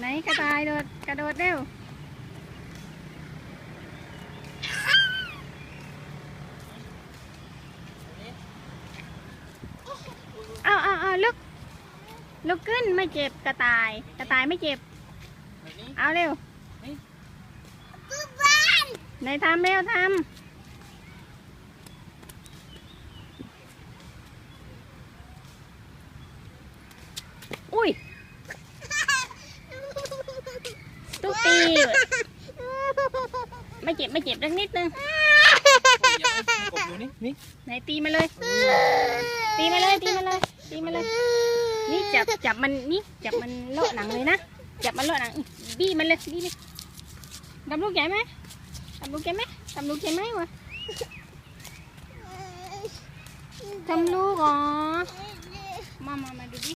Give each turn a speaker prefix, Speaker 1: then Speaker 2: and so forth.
Speaker 1: ไหนกระต่ายโดดกระโดดเร็วเอาเอาเอาลุกลุกขึ้นไม่เจ็บกระต่าย กระต่ายไม่เจ็บ
Speaker 2: แบบนี้
Speaker 1: เอาเร็วไหนทำเร็วทำอุ้ยตุ๊กตี ไม่เจ็บไม่เจ็บสักนิดนึง
Speaker 2: เดี๋ยวมีกบอยู่นี่นี่
Speaker 1: ไหนตีมาเลย ตีมาเลยตีมาเลยตีมาเลย นี่จับจับมันนี่จับมันเลาะหนังเลยนะจับมันเลาะหนังบี้มันเลยบี้เลยดำลูกใหญ่ไหมดำลูกใหญ่ไหมดำลูกใหญ่ไหมวะทำลูกเหรอมามามาดูดิ